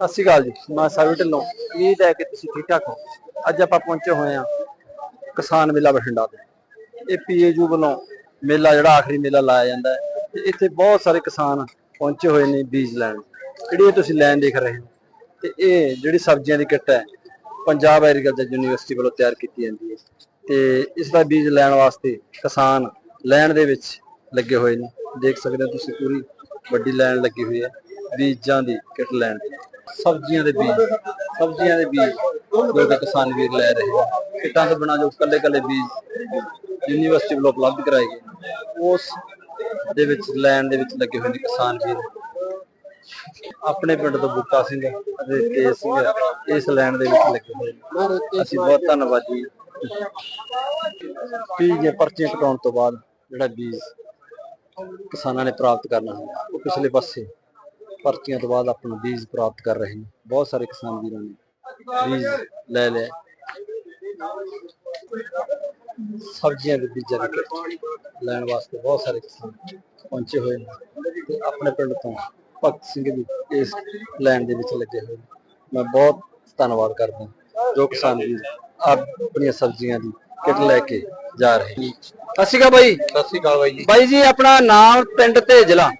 ਸਤਿ ਸ਼੍ਰੀ ਅਕਾਲ ਜੀ, ਮੈਂ ਸਾਵੀ ਢਿੱਲੋਂ। ਉਮੀਦ ਹੈ ਕਿ ਤੁਸੀਂ ਠੀਕ ਠਾਕ ਹੋ। ਅੱਜ ਆਪਾਂ ਪਹੁੰਚੇ ਹੋਏ ਹਾਂ ਕਿਸਾਨ ਮੇਲਾ ਬਠਿੰਡਾ ਤੇ। ਇਹ ਪੀਏਯੂ ਵੱਲੋਂ ਮੇਲਾ ਜਿਹੜਾ ਆਖਰੀ ਮੇਲਾ ਲਾਇਆ ਜਾਂਦਾ ਹੈ ਤੇ ਇੱਥੇ ਬਹੁਤ ਸਾਰੇ ਕਿਸਾਨ ਪਹੁੰਚੇ ਹੋਏ ਨੇ ਬੀਜ ਲੈਣ। ਜਿਹੜੀ ਤੁਸੀਂ ਲਾਈਨ ਦੇਖ ਰਹੇ ਹੋ ਤੇ ਇਹ ਜਿਹੜੀ ਸਬਜ਼ੀਆਂ ਦੀ ਕਿੱਟ ਹੈ, ਪੰਜਾਬ ਐਗਰੀਕਲਚਰ ਯੂਨੀਵਰਸਿਟੀ ਵੱਲੋਂ ਤਿਆਰ ਕੀਤੀ ਜਾਂਦੀ ਹੈ ਤੇ ਇਸ ਦਾ ਬੀਜ ਲੈਣ ਵਾਸਤੇ ਕਿਸਾਨ ਲੈਣ ਦੇ ਵਿੱਚ ਲੱਗੇ ਹੋਏ ਨੇ। ਦੇਖ ਸਕਦੇ ਹੋ ਤੁਸੀਂ ਪੂਰੀ ਵੱਡੀ ਲਾਈਨ ਲੱਗੀ ਹੋਈ ਹੈ ਬੀਜਾਂ ਦੀ ਕਿੱਟ ਲੈਣ ਦੀ। ਸਬਜ਼ੀਆਂ ਦੇ ਬੀਜ, ਸਬਜ਼ੀਆਂ ਦੇ ਬੀਜ ਜੋ ਕਿ ਕਿਸਾਨ ਵੀਰ ਲੈ ਰਹੇ ਹਨ ਕਿੱਟਾਂ ਤੋਂ ਬਿਨਾਂ ਜੋ ਕੱਲੇ ਕੱਲੇ ਬੀਜ ਯੂਨੀਵਰਸਿਟੀ ਵੱਲੋਂ ਉਪਲਬਧ ਕਰਾਏ ਗਏ ਉਸ ਦੇ ਵਿੱਚ, ਲੈਣ ਦੇ ਵਿੱਚ ਲੱਗੇ ਹੋਏ ਨੇ ਕਿਸਾਨ ਵੀਰ। ਆਪਣੇ ਪਿੰਡ ਤੋਂ ਬੂਟਾ ਸਿੰਘ ਅਤੇ ਤੇਜ ਸਿੰਘ ਇਸ ਲੈਣ ਦੇ ਵਿੱਚ ਲੱਗੇ ਹੋਏ ਨੇ। ਅਸੀਂ ਬਹੁਤ ਧੰਨਵਾਦੀ ਬੀਜ ਦੀਆਂ ਪਰਚੀਆਂ ਕਟਾਉਣ ਤੋਂ ਬਾਅਦ ਜਿਹੜਾ ਬੀਜ ਕਿਸਾਨਾਂ ਨੇ ਪ੍ਰਾਪਤ ਕਰਨਾ ਹੈ, ਉਹ ਪਿਛਲੇ ਪਾਸੇ ਪਰਚੀਆਂ ਤੋਂ ਬਾਅਦ ਆਪਣਾ ਬੀਜ ਪ੍ਰਾਪਤ ਕਰ ਰਹੇ ਨੇ। ਬਹੁਤ ਸਾਰੇ ਕਿਸਾਨ ਵੀਰਾਂ ਨੇ ਬੀਜ ਲੈ ਲਿਆ। ਸਬਜ਼ੀਆਂ ਦੇ ਬੀਜਾਂ ਦੀ ਲੈਣ ਵਾਸਤੇ ਬਹੁਤ ਸਾਰੇ ਕਿਸਾਨ ਪਹੁੰਚੇ ਹੋਏ ਨੇ ਤੇ ਆਪਣੇ ਪਿੰਡ ਤੋਂ ਭਗਤ ਸਿੰਘ ਵੀ ਇਸ ਲੈਣ ਦੇ ਵਿੱਚ ਲੱਗੇ ਹੋਏ ਨੇ। ਮੈਂ ਬਹੁਤ ਧੰਨਵਾਦ ਕਰਦਾ ਜੋ ਕਿਸਾਨ ਵੀਰ ਆਪਣੀਆਂ ਸਬਜ਼ੀਆਂ ਦੀ ਕਿੱਟ ਲੈ ਕੇ ਜਾ ਰਹੇ ਨੇ। ਸਤਿ ਸ਼੍ਰੀ ਅਕਾਲ ਬਾਈ। ਸਤਿ ਸ੍ਰੀ ਅਕਾਲ ਬਾਈ ਜੀ। ਬਾਈ ਜੀ ਆਪਣਾ ਨਾਮ ਪਿੰਡ ਤੇ ਜ਼ਿਲ੍ਹਾ।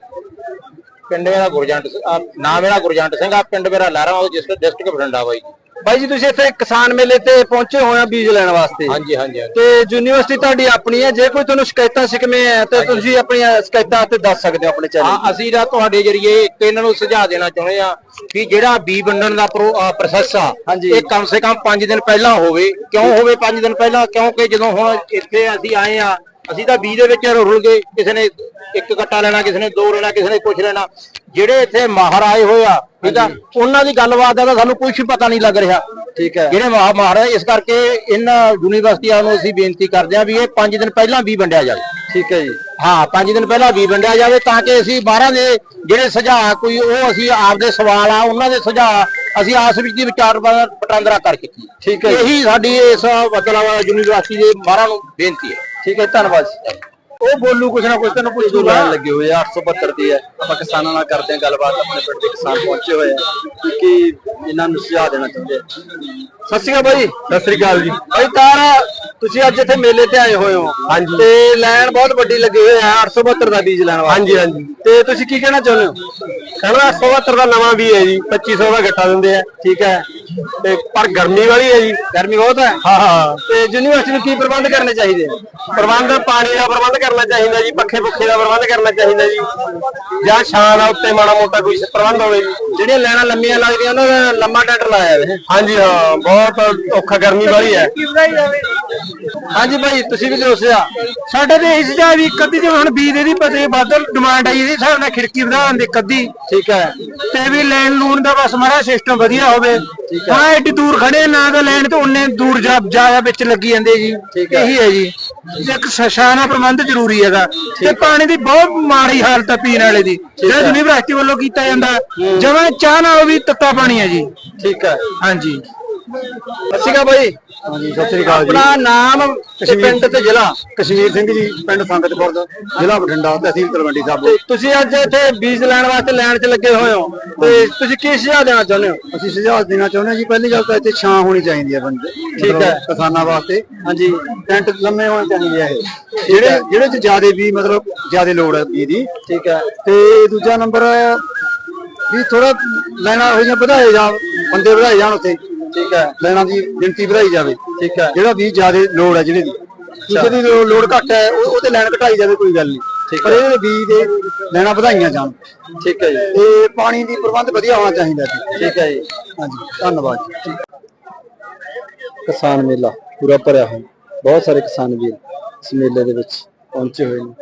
ਪਿੰਡ ਮੇਰਾ ਗੁਰਜੰਟ ਆ, ਨਾਮ ਮੇਰਾ ਗੁਰਜੰਟ ਸਿੰਘ ਆ ਪਿੰਡ ਮੇਰਾ ਲਹਿਰਾ ਉਹ ਡਿਸਟ੍ਰਿਕਟ ਬਠਿੰਡਾ ਬਾਈ ਬਾਈ ਜੀ ਤੁਸੀਂ ਇੱਥੇ ਕਿਸਾਨ ਮੇਲੇ ਤੇ ਪਹੁੰਚੇ ਹੋਏ ਆ ਬੀਜ ਲੈਣ ਵਾਸਤੇ। ਹਾਂਜੀ ਹਾਂਜੀ। ਤੇ ਯੂਨੀਵਰਸਿਟੀ ਤੁਹਾਡੀ ਆਪਣੀ ਹੈ? ਜੇ ਕੋਈ ਤੁਹਾਨੂੰ ਸ਼ਿਕਾਇਤਾਂ ਸਿਕਮੇ ਹੈ ਤੇ ਤੁਸੀਂ ਆਪਣੀਆਂ ਸ਼ਿਕਾਇਤਾਂ ਤੇ ਦੱਸ ਸਕਦੇ ਹੋ ਆਪਣੇ ਚੈਨਲ ਹਾਂ ਅਸੀਂ ਤਾਂ ਤੁਹਾਡੇ ਜਰੀਏ ਇੱਕ ਇਹਨਾਂ ਨੂੰ ਸੁਝਾਅ ਦੇਣਾ ਚਾਹੁੰਦੇ ਆ ਕਿ ਜਿਹੜਾ ਬੀ ਵੰਡਣ ਦਾ ਪ੍ਰੋਸੈਸ ਆ ਹਾਂਜੀ। ਇਹ ਕਮ ਸੇ ਕਮ 5 ਦਿਨ ਪਹਿਲਾਂ ਹੋਵੇ। ਕਿਉਂ ਹੋਵੇ 5 ਦਿਨ ਪਹਿਲਾਂ? ਕਿਉਂਕਿ ਜਦੋਂ ਹੁਣ ਇੱਥੇ ਅਸੀਂ ਆਏ ਆ ਅਸੀਂ ਤਾਂ ਬੀ ਦੇ ਵਿੱਚ ਰੁਲ ਗਏ ਕਿਸੇ ਨੇ ਇੱਕ ਕੱਟਾ ਲੈਣਾ ਕਿਸੇ ਨੇ ਦੋ ਲੈਣਾ ਕਿਸੇ ਨੇ ਕੁਝ ਲੈਣਾ। ਜਿਹੜੇ ਇੱਥੇ ਮਾਹਰ ਆਏ ਹੋਏ ਆ ਠੀਕ ਆ ਉਹਨਾਂ ਦੀ ਗੱਲਬਾਤ ਦਾ ਤਾਂ ਸਾਨੂੰ ਕੁਝ ਪਤਾ ਨਹੀਂ ਲੱਗ ਰਿਹਾ। ਠੀਕ ਹੈ। ਜਿਹੜੇ ਮਾਹ ਮਾਹਰ ਆ ਇਸ ਕਰਕੇ ਇਹਨਾਂ ਯੂਨੀਵਰਸਿਟੀਆਂ ਨੂੰ ਅਸੀਂ ਬੇਨਤੀ ਕਰਦੇ ਹਾਂ ਵੀ ਇਹ 5 ਦਿਨ ਪਹਿਲਾਂ ਵੀ ਵੰਡਿਆ ਜਾਵੇ। ਠੀਕ ਹੈ ਜੀ। ਹਾਂ 5 ਦਿਨ ਪਹਿਲਾਂ ਵੀ ਵੰਡਿਆ ਜਾਵੇ ਤਾਂ ਕਿ ਅਸੀਂ ਬਾਹਰਾਂ ਦੇ ਜਿਹੜੇ ਸੁਝਾਅ ਕੋਈ ਉਹ ਅਸੀਂ ਆਪਦੇ ਸਵਾਲ ਆ ਉਹਨਾਂ ਦੇ ਸੁਝਾਅ ਅਸੀਂ ਆਸ ਵਿੱਚ ਦੀ ਵਿਚਾਰ ਵਟਾਂਦਰਾ ਕਰਕੇ ਕੀ ਠੀਕ ਹੈ। ਇਹੀ ਸਾਡੀ ਇਸ ਮਤਲਬ ਯੂਨੀਵਰਸਿਟੀ ਦੇ ਮਾਹਰਾਂ ਨੂੰ ਬੇਨਤੀ ਹੈ। ਠੀਕ ਹੈ ਧੰਨਵਾਦ ਜੀ। ਉਹ ਬੋਲੂ ਕੁਛ ਨਾ ਕੁਛ ਤੈਨੂੰ ਪੁੱਛੂ ਲੈਣ ਲੱਗੇ ਹੋਏ ਆ 872 ਦੀ ਹੈ। ਆਪਾਂ ਕਿਸਾਨਾਂ ਨਾਲ ਕਰਦੇ ਹਾਂ ਗੱਲਬਾਤ ਆਪਣੇ ਪਿੰਡ ਦੇ ਕਿਸਾਨ ਪਹੁੰਚੇ ਹੋਏ ਆ। ਕਿ ਇਹਨਾਂ ਨੂੰ ਸੁਝਾਅ ਦੇਣਾ ਚਾਹੁੰਦੇ ਆ? ਸਤਿ ਸ਼੍ਰੀ ਅਕਾਲ ਬਾਈ। ਸਤਿ ਸ਼੍ਰੀ ਅਕਾਲ ਜੀ। ਬਾਈ ਤਾਰ ਤੁਸੀਂ ਅੱਜ ਇੱਥੇ ਮੇਲੇ ਤੇ ਆਏ ਹੋਏ ਹੋ। ਹਾਂਜੀ। ਤੇ ਲਾਈਨ ਬਹੁਤ ਵੱਡੀ ਲੱਗੀ ਹੋਈ ਹੈ 872 ਦਾ ਬੀਜ ਲੈਣ ਵਾਸਤੇ। ਹਾਂਜੀ, ਹਾਂਜੀ। ਤੇ ਤੁਸੀਂ ਕੀ ਕਹਿਣਾ ਚਾਹੁੰਦੇ ਹੋ? ਕਹਿੰਦਾ 172 ਦਾ ਨਵਾਂ ਵੀ ਹੈ ਜੀ 2500 ਦਾ ਗੱਟਾ ਦਿੰਦੇ ਆ ਠੀਕ ਹੈ। ਤੇ ਪਰ ਗਰਮੀ ਵਾਲੀ ਹੈ ਜੀ। ਗਰਮੀ ਬਹੁਤ ਹੈ? ਹਾਂ ਹਾਂ। ਤੇ ਯੂਨੀਵਰਸਿਟੀ ਨੂੰ ਕੀ ਪ੍ਰਬੰਧ ਕਰਨੇ ਚਾਹੀਦੇ? ਆ ਪ੍ਰਬੰਧ ਪਾਣੀ ਦਾ ਪ੍ਰਬੰਧ ਕਰਨਾ ਚਾਹੀਦਾ ਜੀ ਪੱਖੇ ਪੁੱਖੇ ਦਾ ਪ੍ਰਬੰਧ ਕਰਨਾ ਚਾਹੀਦਾ ਜੀ। ਜਾਂ ਛਾਂ ਦਾ ਉੱਤੇ ਮਾੜਾ ਮੋਟਾ ਕੋਈ ਪ੍ਰਬੰਧ ਹੋਵੇ ਜੀ। ਜਿਹੜੀਆਂ ਲਾਈਨਾਂ ਲੰਮੀਆਂ ਲੱਗਦੀਆਂ ਉਹਨਾਂ ਦਾ ਲੰਮਾ ਟੈਂਟ ਲਾਇਆ ਹੈ ਹਾਂਜੀ ਹਾਂ। ਬਹੁਤ ਔਖਾ ਗਰਮੀ ਵਾਲੀ ਹੈ। ਹਾਂਜੀ ਭਾਈ ਤੁਸੀਂ ਵੀ ਦੱਸਿਆ ਸਾਡੇ ਤੇ ਇਸ ਦਾ ਵੀ ਕਦੀ ਜਿਵੇਂ ਹੁਣ ਬੀਜ ਦੀ ਪਤੇ ਵੱਧ ਡਿਮਾਂਡ ਆਈ ਇਹਦੇ ਹਿਸਾਬ ਨਾਲ ਖਿੜਕੀ ਵਧਾਉਣ ਦੇ ਕਦੀ। ਠੀਕ ਹੈ। ਤੇ ਵੀ ਲੈਣ ਲੂਣ ਦਾ ਬਸ ਮਾੜਾ ਸਿਸਟਮ ਵਧੀਆ ਹੋਵੇ। ਹਾਂ। ਐਡੀ ਦੂਰ ਖੜੇ ਨਾ ਤਾਂ ਲੈਣ ਤੇ ਉਹਨੇ ਦੂਰ ਜਾ ਜਾ ਵਿੱਚ ਲੱਗੀ ਜਾਂਦੇ ਜੀ। ਇਹੀ ਹੈ ਜੀ। ਇੱਕ ਸ਼ਾਨਾ ਪ੍ਰਬੰਧ ਜ਼ਰੂਰੀ ਹੈਗਾ। ਤੇ ਪਾਣੀ ਦੀ ਬਹੁਤ ਮਾੜੀ ਹਾਲਤ ਹੈ ਪੀਣ ਵਾਲੇ ਦੀ। ਜਿਹੜਾ ਯੂਨੀਵਰਸਿਟੀ ਵੱਲੋਂ ਕੀਤਾ ਜਾਂਦਾ ਜਮਾਂ ਚਾਹ ਨਾਲ ਵੀ ਤੱਤਾ ਪਾਣੀ ਹੈ ਜੀ। ਠੀਕ ਹੈ। ਹਾਂਜੀ। ਸਤਿ ਸ਼੍ਰੀ ਅਕਾਲ ਭਾਈ ਹਾਂਜੀ ਸਤਿ ਸ੍ਰੀ ਅਕਾਲ ਆਪਣਾ ਨਾਮ ਤੇ ਪਿੰਡ ਤੇ ਜ਼ਿਲ੍ਹਾ। ਕਸ਼ਮੀਰ ਸਿੰਘ ਜੀ ਪਿੰਡ ਸੰਗਤਪੁਰ ਜ਼ਿਲ੍ਹਾ ਬਠਿੰਡਾ ਤਹਿਸੀਲ ਤਲਵੰਡੀ ਤੇ। ਤੁਸੀਂ ਅੱਜ ਇੱਥੇ ਬੀਜ ਲੈਣ ਵਾਸਤੇ ਲਾਈਨ 'ਚ ਲੱਗੇ ਹੋਏ ਹੋ। ਤੇ ਤੁਸੀਂ ਕੀ ਸੁਝਾਅ ਦੇਣਾ ਚਾਹੁੰਦੇ ਹੋ? ਅਸੀਂ ਸੁਝਾਅ ਦੇਣਾ ਚਾਹੁੰਦੇ ਹਾਂ ਜੀ ਪਹਿਲੀ ਗੱਲ ਤਾਂ ਇੱਥੇ ਛਾਂ ਹੋਣੀ ਚਾਹੀਦੀ ਹੈ ਬੰਦੇ ਠੀਕ ਹੈ। ਕਿਸਾਨਾਂ ਵਾਸਤੇ। ਹਾਂਜੀ। ਟੈਂਟ ਲੰਮੇ ਹੋਣੇ ਚਾਹੀਦੇ ਆ ਇਹ। ਜਿਹੜੇ ਜਿਹੜੇ ਚ ਜ਼ਿਆਦੇ ਵੀ ਮਤਲਬ ਜ਼ਿਆਦੇ ਲੋੜ ਹੈ ਬੀ ਦੀ ਠੀਕ ਹੈ। ਤੇ ਦੂਜਾ ਨੰਬਰ ਵੀ ਥੋੜਾ ਲੈਣਾ ਹੋਈਆਂ ਵਧਾਏ ਜਾ ਬੰਦੇ ਵਧਾਏ ਜਾਣ ਉੱਥੇ। ਠੀਕ ਹੈ। ਲੈਣਾ ਦੀ ਗਿਣਤੀ ਵਧਾਈ ਜਾਵੇ ਠੀਕ ਹੈ। ਜਿਹੜਾ ਵੀ ਜ਼ਿਆਦੇ ਲੋੜ ਹੈ ਜਿਹੜੇ ਦੀ। ਕਿਸੇ ਦੀ ਲੋ- ਲੋੜ ਘੱਟ ਹੈ ਉਹ ਲੈਣ ਘਟਾਈ ਜਾਵੇ ਕੋਈ ਗੱਲ ਨਹੀਂ। ਪਰ ਇਹਦੇ ਬੀ ਦੇ ਲੈਣਾ ਵਧਾਈਆਂ ਜਾਣ। ਠੀਕ ਹੈ ਜੀ। ਤੇ ਪਾਣੀ ਦੀ ਪ੍ਰਬੰਧ ਵਧੀਆ ਹੋਣਾ ਚਾਹੀਦਾ ਜੀ। ਠੀਕ ਹੈ ਜੀ। ਹਾਂਜੀ ਧੰਨਵਾਦ। ਜੀ ਕਿਸਾਨ ਮੇਲਾ ਪੂਰਾ ਭਰਿਆ ਹੋਇਆ। ਬਹੁਤ ਸਾਰੇ ਕਿਸਾਨ ਵੀਰ ਇਸ ਮੇਲੇ ਦੇ ਵਿੱਚ ਪਹੁੰਚੇ ਹੋਏ ਨੇ।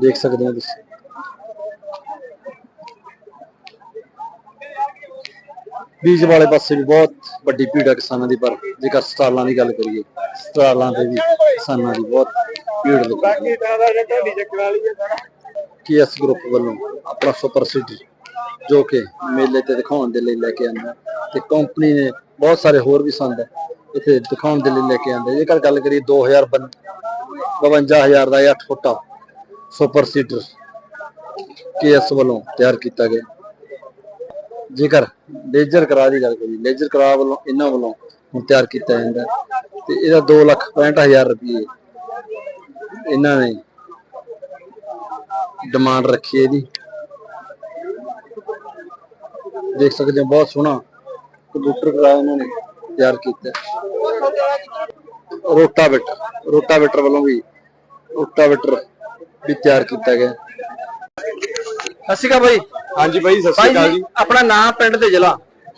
ਦੇਖ ਸਕਦੇ ਹੋ ਤੁਸੀਂ। ਬੀਜ ਵਾਲੇ ਪਾਸੇ ਵੀ ਬਹੁਤ ਵੱਡੀ ਭੀੜ ਹੈ ਕਿਸਾਨਾਂ ਦੀ ਪਰ ਜੇਕਰ ਸਟਾਲਾਂ ਦੀ ਗੱਲ ਕਰੀਏ ਸਟਾਲਾਂ ਤੇ ਵੀ ਕਿਸਾਨਾਂ ਦੀ ਬਹੁਤ ਭੀੜ ਲੱਗੀ ਕੇਐਸ ਗਰੁੱਪ ਵੱਲੋਂ ਆਪਣਾ ਸੁਪਰ ਸੀਡਰ ਜੋ ਕਿ ਮੇਲੇ ਤੇ ਦਿਖਾਉਣ ਦੇ ਲਈ ਲੈ ਕੇ ਆਂਦਾ ਤੇ ਕੰਪਨੀ ਨੇ ਬਹੁਤ ਸਾਰੇ ਹੋਰ ਵੀ ਸੰਦ ਇੱਥੇ ਦਿਖਾਉਣ ਦੇ ਲਈ ਲੈ ਕੇ ਆਂਦੇ ਜੇਕਰ ਗੱਲ ਕਰੀਏ 2000 52000 ਦਾ ਇਹ 8 ਫੁੱਟਾ ਸੁਪਰ ਸੀਡਰ ਕੇਐਸ ਵੱਲੋਂ ਤਿਆਰ ਕੀਤਾ ਗਿਆ। ਜੇਕਰ ਲੇਜ਼ਰ ਕਰਾ ਦੀ ਗੱਲ ਕਰੀ ਲੇਜ਼ਰ ਕਰਾ ਵੱਲੋਂ ਇਹਨਾਂ ਵੱਲੋਂ ਹੁਣ ਤਿਆਰ ਕੀਤਾ ਜਾਂਦਾ ਹੈ ਤੇ ਇਹਦਾ 2 ਲੱਖ 65000 ਰੁਪਏ ਇਹਨਾਂ ਨੇ ਡਿਮਾਂਡ ਰੱਖੀ ਇਹਦੀ। ਦੇਖ ਸਕਦੇ ਹੋ, ਬਹੁਤ ਸੋਹਣਾ ਕੰਪਿਊਟਰ ਕਰਾ ਉਹਨਾਂ ਨੇ ਤਿਆਰ ਕੀਤਾ ਰੋਟਾਵੇਟਰ ਰੋਟਾਵੇਟਰ ਵੱਲੋਂ ਵੀ ਰੋਟਾਵੇਟਰ ਵੀ ਤਿਆਰ ਕੀਤਾ ਗਿਆ ਸਤਿ ਸ਼੍ਰੀ ਹਾਂਜੀ ਬਾਈ ਸਤਿ ਸ਼੍ਰੀ ਅਕਾਲ ਜੀ। ਆਪਣਾ ਨਾਮ ਪਿੰਡ ਤੇ ਜ਼ਿਲ੍ਹਾ?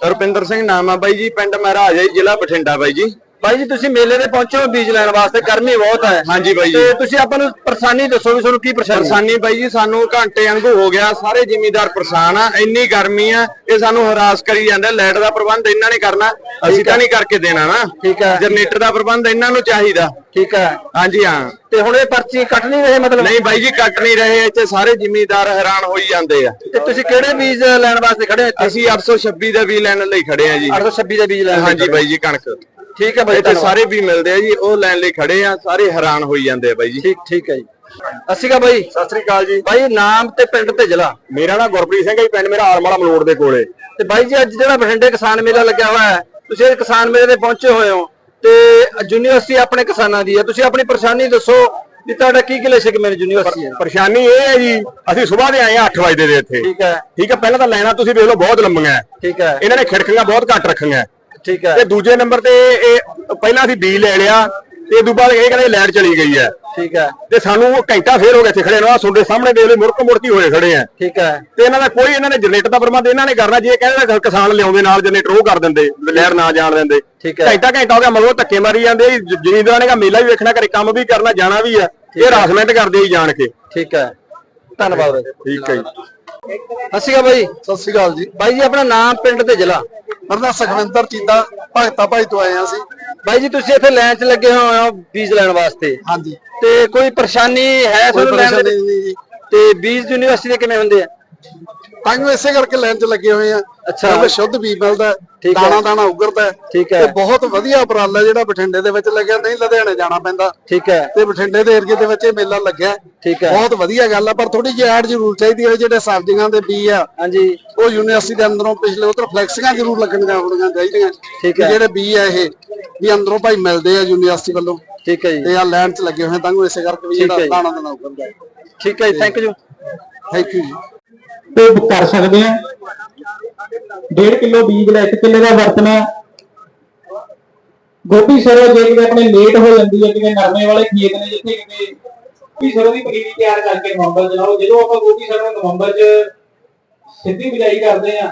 ਰੁਪਿੰਦਰ ਸਿੰਘ ਨਾਮ ਆ ਬਾਈ ਜੀ ਪਿੰਡ ਮਹਾਰਾਜ ਹੈ ਜ਼ਿਲ੍ਹਾ ਬਠਿੰਡਾ ਬਾਈ ਜੀ। ਬਾਈ ਜੀ ਤੁਸੀਂ ਮੇਲੇ ਤੇ ਪਹੁੰਚੇ ਬੀਜ ਲੈਣ ਵਾਸਤੇ ਗਰਮੀ ਬਹੁਤ ਹੈ। ਹਾਂਜੀ ਬਾਈ ਜੀ। ਤੇ ਤੁਸੀਂ ਆਪਾਂ ਨੂੰ ਪਰੇਸ਼ਾਨੀ ਦੱਸੋ ਵੀ ਤੁਹਾਨੂੰ ਕੀ ਪਰੇਸ਼ਾਨੀ ਹੈ? ਪਰੇਸ਼ਾਨੀ ਬਾਈ ਜੀ ਸਾਨੂੰ ਘੰਟੇ ਵਾਂਗੂ ਹੋ ਗਿਆ ਸਾਰੇ ਜ਼ਿਮੀਦਾਰ ਪਰੇਸ਼ਾਨ ਆ ਇੰਨੀ ਗਰਮੀ ਆ ਇਹ ਸਾਨੂੰ ਹਰਾਸ ਕਰੀ ਜਾਂਦਾ ਲਾਈਟ ਦਾ ਪ੍ਰਬੰਧ ਇਹਨਾਂ ਨੇ ਕਰਨਾ ਅਸੀਂ ਤਾਂ ਨਹੀਂ ਕਰਕੇ ਦੇਣਾ ਨਾ। ਠੀਕ ਹੈ। ਜਨਰੇਟਰ ਦਾ ਪ੍ਰਬੰਧ ਇਹਨਾਂ ਨੂੰ ਚਾਹੀਦਾ। ਠੀਕ ਹੈ। ਹਾਂਜੀ ਹਾਂ। ਤੇ ਹੁਣ ਇਹ ਪਰਚੀ ਕੱਟ ਨਹੀਂ ਰਹੇ ਮਤਲਬ? ਨਹੀਂ ਬਾਈ ਜੀ ਕੱਟ ਨਹੀਂ ਰਹੇ ਇੱਥੇ ਸਾਰੇ ਜ਼ਿਮੀਦਾਰ ਹੈਰਾਨ ਹੋਈ ਜਾਂਦੇ ਆ। ਤੇ ਤੁਸੀਂ ਕਿਹੜੇ ਬੀਜ ਲੈਣ ਵਾਸਤੇ ਖੜੇ ਹੋ ਇੱਥੇ? ਅਸੀਂ 826 ਦਾ ਵੀ ਲੈਣ ਲਈ ਖੜੇ ਆ ਜੀ। 826 ਦੇ ਬੀਜ ਲੈਣ ਹਾਂਜੀ। ਬਾਈ ਜੀ ਕਣਕ। ਠੀਕ ਹੈ ਬਾਈ ਇੱਥੇ ਸਾਰੇ ਵੀ ਮਿਲਦੇ ਆ ਜੀ ਉਹ ਲੈਣ ਲਈ ਖੜੇ ਆ ਸਾਰੇ ਹੈਰਾਨ ਹੋਈ ਜਾਂਦੇ ਆ ਬਾਈ ਜੀ। ਠੀਕ ਠੀਕ ਹੈ ਜੀ। ਅਸੀਂ ਕਾ ਬਾਈ। ਸਤਿ ਸ੍ਰੀ ਅਕਾਲ ਜੀ। ਬਾਈ ਨਾਮ ਤੇ ਪਿੰਡ ਤੇ ਜ਼ਿਲ੍ਹਾ? ਮੇਰਾ ਨਾਮ ਗੁਰਪ੍ਰੀਤ ਸਿੰਘ ਹੈ ਜੀ, ਪਿੰਡ ਮੇਰਾ ਆਲਮਾਲਾ ਮਲੋੜ ਦੇ ਕੋਲੇ। ਤੇ ਬਾਈ ਜੀ ਅੱਜ ਜਿਹੜਾ ਬਠਿੰਡੇ ਕਿਸਾਨ ਮੇਲਾ ਲੱਗਿਆ ਹੋਇਆ ਹੈ ਤੁਸੀਂ ਇਹ ਕਿਸਾਨ ਮੇਲੇ ਤੇ ਪਹੁੰਚੇ ਹੋਏ ਹੋ ਤੇ ਯੂਨੀਵਰਸਿਟੀ ਆਪਣੇ ਕਿਸਾਨਾਂ ਦੀ ਹੈ। ਤੁਸੀਂ ਆਪਣੀ ਪਰੇਸ਼ਾਨੀ ਦੱਸੋ ਵੀ ਤੁਹਾਡਾ ਕੀ ਕਿਲੇ ਸਿਕ ਮੇਰੇ ਯੂਨੀਵਰਸਿਟੀ ਹੈ? ਪਰੇਸ਼ਾਨੀ ਇਹ ਹੈ ਜੀ ਅਸੀਂ ਸਵੇਰ ਦੇ ਆਏ ਆ 8 ਵਜੇ ਦੇ ਇੱਥੇ। ਠੀਕ ਹੈ। ਠੀਕ ਹੈ ਪਹਿਲਾਂ ਤਾਂ ਲਾਈਨਾਂ ਤੁਸੀਂ ਵੇਖ ਲਓ ਬਹੁਤ ਲੰਮੀਆਂ ਹੈ। ਠੀਕ ਹੈ। ਇਹਨਾਂ ਨੇ ਖਿੜਕੀਆਂ ਬਹੁਤ ਘੱਟ ਰੱਖੀਆਂ ਹੈ। ਠੀਕ ਹੈ। ਤੇ ਦੂਜੇ ਨੰਬਰ ਤੇ ਇਹ ਪਹਿਲਾਂ ਅਸੀਂ ਬੀਜ ਲੈ ਲਿਆ ਤੇ ਉਦੋਂ ਬਾਅਦ ਇਹ ਕਹਿੰਦੇ ਲਾਈਟ ਚਲੀ ਗਈ ਹੈ। ਠੀਕ ਹੈ। ਤੇ ਸਾਨੂੰ ਉਹ ਘੰਟਾ ਫੇਰ ਹੋ ਗਿਆ ਇੱਥੇ ਖੜੇ ਨੂੰ। ਆ ਤੁਹਾਡੇ ਸਾਹਮਣੇ ਦੇਖ ਲਓ ਮੁੜਕ ਮੁੜਕੀ ਹੋਏ ਖੜੇ ਆ। ਠੀਕ ਹੈ। ਤੇ ਇਹਨਾਂ ਦਾ ਕੋਈ ਇਹਨਾਂ ਨੇ ਜਨਰੇਟਰ ਦਾ ਪ੍ਰਬੰਧ ਇਹਨਾਂ ਨੇ ਕਰਨਾ ਜੇ ਕਹਿੰਦੇ ਕਿਸਾਨ ਲਿਆਉਂਦੇ ਨਾਲ ਜਨਰੇਟਰ ਉਹ ਕਰ ਦਿੰਦੇ ਲਹਿਰ ਨਾ ਜਾਣ ਦਿੰਦੇ। ਠੀਕ ਹੈ। ਘੰਟਾ ਘੰਟਾ ਹੋ ਗਿਆ ਮਗਰੋਂ ਧੱਕੇ ਮਾਰੀ ਜਾਂਦੇ ਜੀ, ਜ- ਜ਼ਿਮੀਂਦਾਰਾਂ ਨੇ ਕਾ ਮੇਲਾ ਵੀ ਵੇਖਣਾ ਘਰੇ ਕੰਮ ਵੀ ਕਰਨਾ ਜਾਣਾ ਵੀ ਆ। ਇਹ ਰਾਸਮੈਂਟ ਕਰਦੇ ਜੀ ਜਾਣ ਕੇ। ਠੀਕ ਹੈ। ਧੰਨਵਾਦ। ਠੀਕ ਹੈ ਜੀ। ਸਤਿ ਸ਼੍ਰੀ ਅਕਾਲ ਬਾਈ। ਸਤਿ ਸ਼੍ਰੀ ਅਕਾਲ ਜੀ। ਬਾਈ ਜੀ ਆਪਣਾ ਨਾਮ ਪਿੰਡ ਤੇ ਜ਼ਿਲ੍ਹਾ। ਮੇਰਾ ਨਾਮ ਸੁਖਵਿੰਦਰ ਚੀਤਾ ਭਗਤਾ ਭਾਈ ਤੋਂ ਆਏ ਹਾਂ ਅਸੀਂ। ਬਾਈ ਜੀ ਤੁਸੀਂ ਇੱਥੇ ਲਾਈਨ 'ਚ ਲੱਗੇ ਹੋਏ ਹੋ ਬੀਜ ਲੈਣ ਵਾਸਤੇ। ਹਾਂਜੀ। ਤੇ ਕੋਈ ਪਰੇਸ਼ਾਨੀ ਹੈ ਕੋਈ ਤੁਹਾਨੂੰ ਲੈਣ ਦੇ ਪਰੇਸ਼ਾਨੀ ਨਹੀਂ ਜੀ। ਤੇ ਬੀਜ ਯੂਨੀਵਰਸਿਟੀ ਦੇ ਕਿਵੇਂ ਹੁੰਦੇ ਆ? ਤਾਂਹੀਓ ਇਸੇ ਕਰਕੇ ਲਾਈਨ 'ਚ ਲੱਗੇ ਹੋਏ ਆ ਅੱਛਾ। ਕਿਉਂਕਿ ਸ਼ੁੱਧ ਬੀਜ ਮਿਲਦਾ। ਦਾਣਾ ਦਾਣਾ ਉਗਰਦਾ। ਠੀਕ ਹੈ। ਤੇ ਬਹੁਤ ਵਧੀਆ ਉਪਰਾਲਾ ਜਿਹੜਾ ਬਠਿੰਡੇ ਦੇ ਵਿੱਚ ਲੱਗਿਆ ਨਹੀਂ ਲੁਧਿਆਣੇ ਜਾਣਾ ਪੈਂਦਾ ਠੀਕ ਹੈ ਤੇ ਬਠਿੰਡੇ ਦੇ ਏਰੀਏ ਦੇ ਵਿੱਚ ਇਹ ਮੇਲਾ ਲੱਗਿਆ ਠੀਕ ਹੈ ਬਹੁਤ ਵਧੀਆ ਗੱਲ ਆ ਪਰ ਥੋੜੀ ਜਿਹੀ ਐਡ ਜ਼ਰੂਰ ਚਾਹੀਦੀ ਹੈ ਜਿਹੜੇ ਸਬਜ਼ੀਆਂ ਦੇ ਬੀਜ ਆ ਹਾਂਜੀ ਉਹ ਯੂਨੀਵਰਸਿਟੀ ਦੇ ਅੰਦਰੋਂ ਪਿਛਲੇ ਉਧਰ ਫਲੈਕਸੀਆਂ ਜ਼ਰੂਰ ਲੱਗਣੀਆਂ ਹੋਣੀਆਂ ਚਾਹੀਦੀਆਂ ਠੀਕ ਵੀ ਹੈ। ਜਿਹੜੇ ਬੀਜ ਆ ਇਹ ਵੀ ਅੰਦਰੋਂ ਭਾਈ ਮਿਲਦੇ ਆ ਯੂਨੀਵਰਸਿਟੀ ਵੱਲੋਂ ਠੀਕ ਹੈ ਜੀ ਤੇ ਆ ਲਾਈਨ 'ਚ ਲੱਗੇ ਹੋਏ ਤਾਂ ਇਸੇ ਕਰਕੇ ਵੀ ਜਿਹੜਾ। ਦਾਣਾ ਦਾਣਾ ਉਗਰਦਾ ਠੀਕ ਹੈ ਜੀ ਥੈਂਕ ਯੂ ਥੈਂਕ ਯੂ ਜੀ ਤੇ ਕਰ ਸਕਦੇ ਆ। 1.5 ਕਿਲੋ ਬੀਜ ਦਾ 1 ਕਿਲੋ ਦਾ ਵਰਤਣਾ ਗੋਭੀ ਸਰੋਂ ਜੇ ਕਿਤੇ ਆਪਣੇ ਲੇਟ ਹੋ ਜਾਂਦੀ ਹੈ ਕਿਤੇ ਨਰਮੇ ਵਾਲੇ ਖੇਤ ਨੇ ਜਿੱਥੇ ਕਿਤੇ ਗੋਭੀ ਸਰੋਂ ਦੀ ਪਨੀਰੀ ਤਿਆਰ ਕਰਕੇ ਨਵੰਬਰ ਚ ਲਾਓ। ਜਦੋਂ ਆਪਾਂ ਗੋਭੀ ਸਰੋਂ ਨਵੰਬਰ ਚ ਸਿੱਧੀ ਬਿਜਾਈ ਕਰਦੇ ਆ,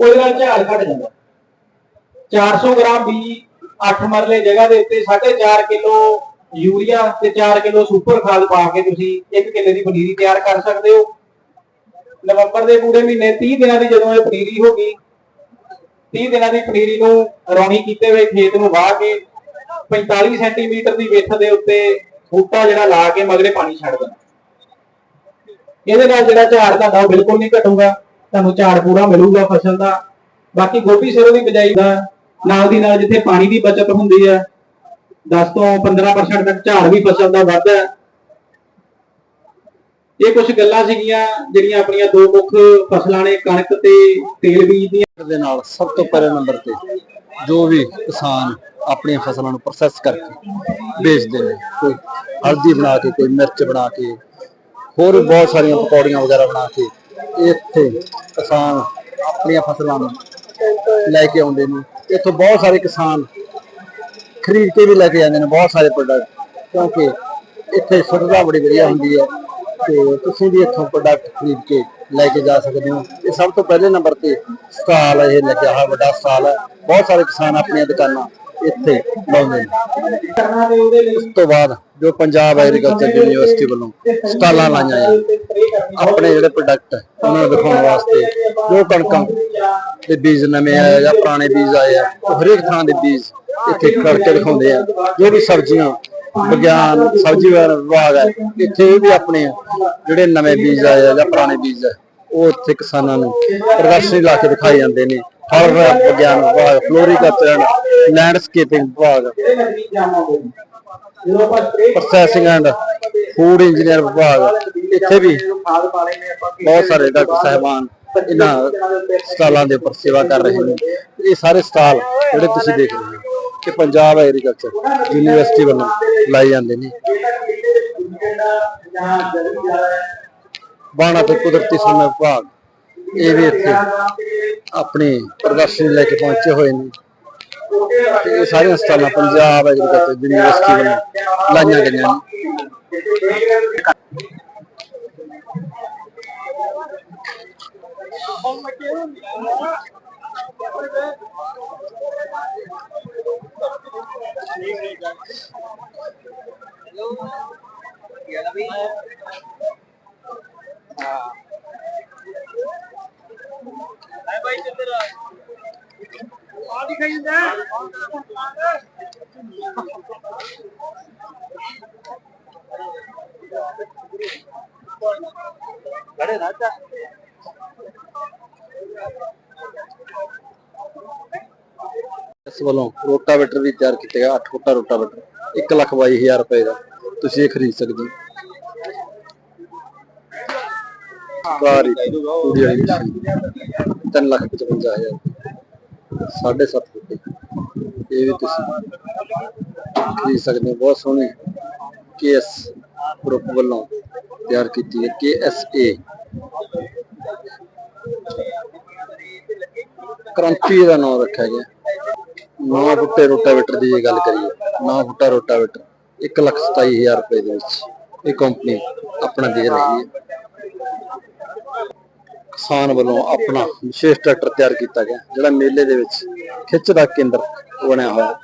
ਉਹਦੇ ਨਾਲ ਝਾੜ ਘਟ ਜਾਂਦਾ। 400 ਗ੍ਰਾਮ ਬੀ 8 ਮਰਲੇ ਜਗ੍ਹਾ ਦੇ ਉੱਤੇ 4.5 ਕਿਲੋ ਯੂਰੀਆ ਤੇ 4 ਕਿਲੋ ਸੁਪਰ ਖਾਦ ਪਾ ਕੇ ਤੁਸੀਂ 1 ਕਿੱਲੇ ਦੀ ਪਨੀਰੀ ਤਿਆਰ ਕਰ ਸਕਦੇ ਹੋ। ਨਵੰਬਰ ਦੇ ਪੂਰੇ ਮਹੀਨੇ 30 ਦਿਨਾਂ ਦੀ ਜਦੋਂ ਇਹ ਪਨੀਰੀ ਹੋ ਗਈ 30 ਦਿਨਾਂ ਦੀ ਪਨੀਰੀ ਨੂੰ ਰੌਣੀ ਕੀਤੇ ਹੋਏ ਖੇਤ ਨੂੰ ਵਾਹ ਕੇ 45 ਸੈਂਟੀਮੀਟਰ ਦੀ ਵਿੱਥ ਦੇ ਉੱਤੇ ਬੂਟਾ ਜਿਹੜਾ ਲਾ ਕੇ ਮਗਰੇ ਪਾਣੀ ਛੱਡ ਦੇਣਾ। ਇਹਦੇ ਨਾਲ ਜਿਹੜਾ ਝਾੜ ਤੁਹਾਡਾ ਉਹ ਬਿਲਕੁਲ ਨਹੀਂ ਘਟੂਗਾ, ਤੁਹਾਨੂੰ ਝਾੜ ਪੂਰਾ ਮਿਲੂਗਾ ਫਸਲ ਦਾ। ਬਾਕੀ ਗੋਭੀ ਸਿਰੋਂ ਦੀ ਬਿਜਾਈ ਦਾ, ਨਾਲ ਦੀ ਨਾਲ ਜਿੱਥੇ ਪਾਣੀ ਦੀ ਬਚਤ ਹੁੰਦੀ ਹੈ 10 ਤੋਂ 15% ਤੱਕ ਝਾੜ ਵੀ ਫਸਲ ਦਾ ਵੱਧਦਾ ਹੈ। ਇਹ ਕੁਝ ਗੱਲਾਂ ਸੀਗੀਆਂ ਜਿਹੜੀਆਂ ਆਪਣੀਆਂ ਦੋ ਮੁੱਖ ਫਸਲਾਂ ਨੇ, ਕਣਕ ਤੇ ਤੇਲ ਬੀਜ ਦੀਆਂ। ਦੇ ਨਾਲ ਸਭ ਤੋਂ ਪਹਿਲੇ ਨੰਬਰ ਤੇ ਜੋ ਵੀ ਕਿਸਾਨ ਆਪਣੀਆਂ ਫਸਲਾਂ ਨੂੰ ਪ੍ਰੋਸੈਸ ਕਰਕੇ ਵੇਚਦੇ ਨੇ, ਕੋਈ ਹਲਦੀ ਬਣਾ ਕੇ, ਕੋਈ ਮਿਰਚ ਬਣਾ ਕੇ, ਹੋਰ ਵੀ ਬਹੁਤ ਸਾਰੀਆਂ ਪਕੌੜੀਆਂ ਵਗੈਰਾ ਬਣਾ ਕੇ ਇੱਥੇ ਕਿਸਾਨ ਆਪਣੀਆਂ ਫਸਲਾਂ ਨੂੰ ਲੈ ਕੇ ਆਉਂਦੇ ਨੇ। ਇੱਥੋਂ ਬਹੁਤ ਸਾਰੇ ਕਿਸਾਨ ਖਰੀਦ ਕੇ ਵੀ ਲੈ ਕੇ ਜਾਂਦੇ ਨੇ, ਬਹੁਤ ਸਾਰੇ ਪ੍ਰੋਡਕਟ ਕਿਉਂਕਿ ਇੱਥੇ ਸੁਵਿਧਾ ਬੜੀ ਵਧੀਆ ਹੁੰਦੀ ਹੈ। ਤੇ ਤੁਸੀਂ ਵੀ ਇੱਥੋਂ ਪ੍ਰੋਡਕਟ ਖਰੀਦ ਕੇ ਲੈ ਕੇ ਜਾ ਸਕਦੇ ਹੋ। ਇਹ ਸਭ ਤੋਂ ਪਹਿਲੇ ਨੰਬਰ ਤੇ ਸਟਾਲ ਇਹ ਲੱਗਿਆ ਹੋਇਆ, ਵੱਡਾ ਸਟਾਲ ਹੈ। ਬਹੁਤ ਸਾਰੇ ਕਿਸਾਨ ਆਪਣੀਆਂ ਦੁਕਾਨਾਂ ਇੱਥੇ ਲਾਉਂਦੇ ਨੇ। ਉਸ ਤੋਂ ਬਾਅਦ ਜੋ ਪੰਜਾਬ ਐਗਰੀਕਲਚਰ ਯੂਨੀਵਰਸਿਟੀ ਵੱਲੋਂ ਸਟਾਲਾਂ ਲਾਈਆਂ ਜਾਂਦੀਆਂ ਆਪਣੇ ਜਿਹੜੇ ਪ੍ਰੋਡਕਟ ਉਹਨਾਂ ਨੂੰ ਦਿਖਾਉਣ ਵਾਸਤੇ ਜੋ ਕਣਕਾਂ ਦੇ ਬੀਜ ਨਵੇਂ ਆਏ ਜਾਂ ਪੁਰਾਣੇ ਬੀਜ ਆਏ ਆ ਹਰੇਕ ਥਾਂ ਦੇ ਬੀਜ ਇੱਥੇ ਕਰਕੇ ਦਿਖਾਉਂਦੇ ਆ। ਜੋ ਵੀ ਸਬਜ਼ੀਆਂ, ਵਿਗਿਆਨ, ਸਬਜ਼ੀ ਵਿਭਾਗ ਹੈ ਇੱਥੇ ਵੀ ਆਪਣੇ ਜਿਹੜੇ ਨਵੇਂ ਬੀਜ ਆਏ ਆ ਜਾਂ ਪੁਰਾਣੇ ਬੀਜ ਆ, ਉਹ ਇੱਥੇ ਕਿਸਾਨਾਂ ਨੂੰ ਪ੍ਰਦਰਸ਼ਨੀ ਲਾ ਕੇ ਦਿਖਾਏ ਜਾਂਦੇ ਨੇ। ਫਲ ਵਿਗਿਆਨ ਵਿਭਾਗ ਫਲੋਰੀਕਲਚਰ ਲੈਂਡਸਕੇਪਿੰਗ ਵਿਭਾਗ ਪ੍ਰੋਸੈਸਿੰਗ ਐਂਡ ਫੂਡ ਇੰਜੀਨੀਅਰ ਵਿਭਾਗ, ਇੱਥੇ ਵੀ ਬਹੁਤ ਸਾਰੇ ਡਾਕਟਰ ਸਾਹਿਬਾਨ ਇਹਨਾਂ ਸਟਾਲਾਂ ਦੇ ਉੱਪਰ ਸੇਵਾ ਕਰ ਰਹੇ ਨੇ। ਇਹ ਸਾਰੇ ਸਟਾਲ ਜਿਹੜੇ ਤੁਸੀਂ ਦੇਖ ਰਹੇ ਹੋ ਕਿ ਪੰਜਾਬ ਐਗਰੀਕਲਚਰ ਯੂਨੀਵਰਸਿਟੀ ਵੱਲੋਂ ਲਾਏ ਜਾਂਦੇ ਨੇ। ਬਾਣਾ ਤੇ ਕੁਦਰਤੀ ਸਮੇਂ ਵਿਭਾਗ ਇਹ ਵੀ ਇੱਥੇ ਆਪਣੇ ਪ੍ਰਦਰਸ਼ਨ ਲੈ ਕੇ ਪਹੁੰਚੇ ਹੋਏ ਨੇ। ਤੇ ਇਹ ਸਾਰੀਆਂ ਸਟਾਲਾਂ ਪੰਜਾਬ, ਐਗਰੀਕਲਚਰ, ਯੂਨੀਵਰਸਿਟੀ ਵੱਲੋਂ ਲਾਈਆਂ ਗਈਆਂ ਨੇ। ਇਸ ਵੱਲੋਂ ਰੋਟਾਵੇਟਰ ਵੀ ਤਿਆਰ ਕੀਤਾ ਗਿਆ 8 ਫੁੱਟਾ ਰੋਟਾਵੇਟਰ 1 ਲੱਖ ਬਾਈ ਹਜ਼ਾਰ ਰੁਪਏ ਦਾ। ਤੁਸੀਂ ਇਹ ਖਰੀਦ ਸਕਦੇ ਹੋ। ਸਾਰੀ ਪੂਰੀ ਵਾਲੀ ਮਸ਼ੀਨ। ਤਿੰਨ ਲੱਖ 55 ਸਾਢੇ ਸੱਤ ਫੁੱਟ ਇਹ ਵੀ ਤੁਸੀਂ ਖਰੀਦ ਸਕਦੇ ਹੋ, ਬਹੁਤ ਸੋਹਣੀ ਕੇਐਸ ਗਰੁੱਪ ਵੱਲੋਂ ਤਿਆਰ ਕੀਤੀ ਹੈ। ਕੇਐਸਏ। ਕ੍ਰਾਂਤੀ ਦਾ ਨਾਮ ਰੱਖਿਆ ਗਿਆ। 9 ਫੁੱਟੇ ਰੋਟਾਵੇਟਰ ਦੀ ਜੇ ਗੱਲ ਕਰੀਏ। 9 ਫੁੱਟਾ ਰੋਟਾਵੇਟਰ। 1 ਲੱਖ 27 ਹਜ਼ਾਰ ਰੁਪਏ ਦੇ ਵਿੱਚ ਇਹ ਕੰਪਨੀ ਆਪਣਾ ਦੇ ਰਹੀ ਹੈ। ਖਾਨ ਵੱਲੋਂ ਆਪਣਾ ਵਿਸ਼ੇਸ਼ ਟਰੈਕਟਰ ਤਿਆਰ ਕੀਤਾ ਗਿਆ ਜਿਹੜਾ ਮੇਲੇ ਦੇ ਵਿੱਚ ਖਿੱਚ ਦਾ ਕੇਂਦਰ ਬਣਿਆ ਹੋਇਆ।